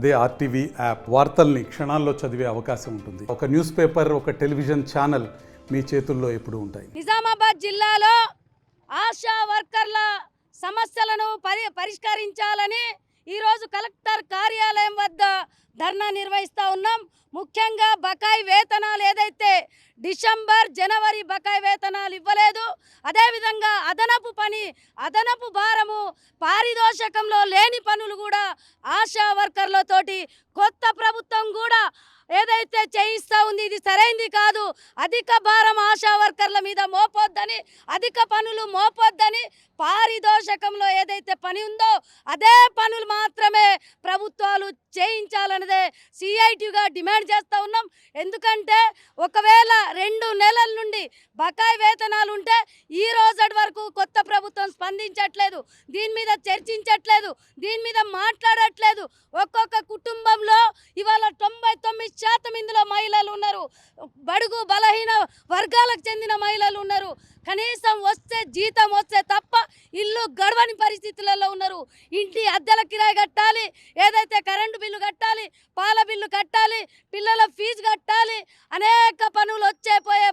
అదే RTV app వార్తల్ని క్షణాల్లో చదివే అవకాశం ఉంటుంది. ఒక న్యూస్ పేపర్ ఒక టెలివిజన్ ఛానల్ మీ చేతుల్లో ఎప్పుడు ఉంటాయి. నిజామాబాద్ జిల్లాలో ఆశా వర్కర్ల సమస్యలను పరి పరిష్కరించాలని ఈరోజు కలెక్టర్ కార్యాలయం వద్ద ధర్నా నిర్వహిస్తూ ఉన్నాం. ముఖ్యంగా బకాయి వేతనాలు ఏదైతే డిసెంబర్ జనవరి బకాయి వేతనాలు ఇవ్వలేదు అదేవిధంగా అదనపు పని అదనపు భారము పారితోషకంలో లేని పనులు కూడా ఆశా వర్కర్లతోటి కొత్త ప్రభుత్వం కూడా ఏదైతే చేయిస్తూ ఉంది ఇది సరైంది కాదు. అధిక భారం ఆశా వర్కర్ల మీద మోపొద్దని అధిక పనులు మోపొద్దని పారితోషకంలో ఏదైతే పని ఉందో అదే పనులు మాత్రమే ప్రభుత్వాలు చేయించాలన్నదే సిఐటిగా డిమాండ్ చేస్తూ ఉన్నాం. ఎందుకంటే ఒకవేళ రెండు నెలల నుండి బకాయి వేతనాలు ఉంటే ఈ రోజటి వరకు కొత్త స్పందించట్లేదు దీని మీద చర్చించట్లేదు దీని మీద మాట్లాడట్లేదు. ఒక్కొక్క కుటుంబంలో ఇవాళ తొంభై తొమ్మిది శాతం ఇందులో మహిళలు ఉన్నారు. బడుగు బలహీన వర్గాలకు చెందిన మహిళలు ఉన్నారు. కనీసం వస్తే జీతం వస్తే తప్ప ఇల్లు గడవని పరిస్థితులలో ఉన్నారు. ఇంటి అద్దెల కిరాయి కట్టాలి ఏదైతే కరెంటు బిల్లు కట్టాలి పాల బిల్లు కట్టాలి పిల్లల ఫీజు కట్టాలి అనేక పనులు వచ్చే పోయే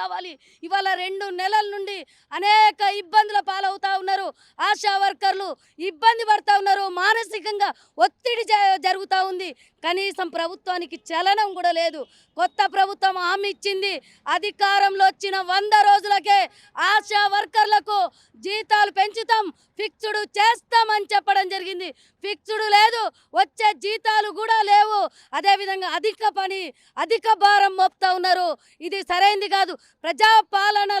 కావాలి. ఇవాళ రెండు నెలల నుండి అనేక ఇబ్బందుల పాలవుతా ఉన్నారు. ఆశా వర్కర్లు ఇబ్బంది పడుతూ ఉన్నారు. మానసికంగా ఒత్తిడి జ- జరుగుతూ ఉంది. కనీసం ప్రభుత్వానికి చలనం కూడా లేదు. కొత్త ప్రభుత్వం హామీ ఇచ్చింది. అధికారంలో వచ్చిన వంద రోజులకే ఆశా వర్కర్లకు జీతాలు పెంచుతాం. ఫిక్స్డ్ చేస్తామని చెప్పడం జరిగింది. ఫిక్స్డ్ లేదు. వచ్చే జీతాలు కూడా లేవు. అదేవిధంగా అధిక పని అధిక భారం మోపుతా ఉన్నారు. ఇది సరైంది కాదు. ప్రజాపాలన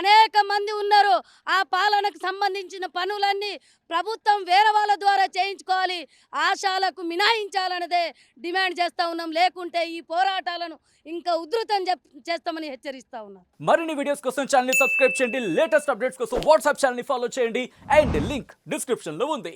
అనేక మంది ఉన్నారు. ఆ పాలనకు సంబంధించిన పనులన్నీ ప్రభుత్వం వేరే వాళ్ళ ద్వారా చేయించుకోవాలి. ఆశాలకు మినాయించాలన్నదే డిమాండ్ చేస్తా ఉన్నాం. లేకుంటే ఈ పోరాటాలను ఇంకా ఉధృతం చేస్తామని హెచ్చరిస్తా ఉన్నాం. మరిన్ని వీడియోస్ కోసం ఛానల్ సబ్స్క్రైబ్ చేయండి. లేటెస్ట్ అప్డేట్స్ కోసం వాట్సాప్ ఛానల్ ఫాలో చేయండి. అండ్ లింక్ డిస్క్రిప్షన్లో ఉంది.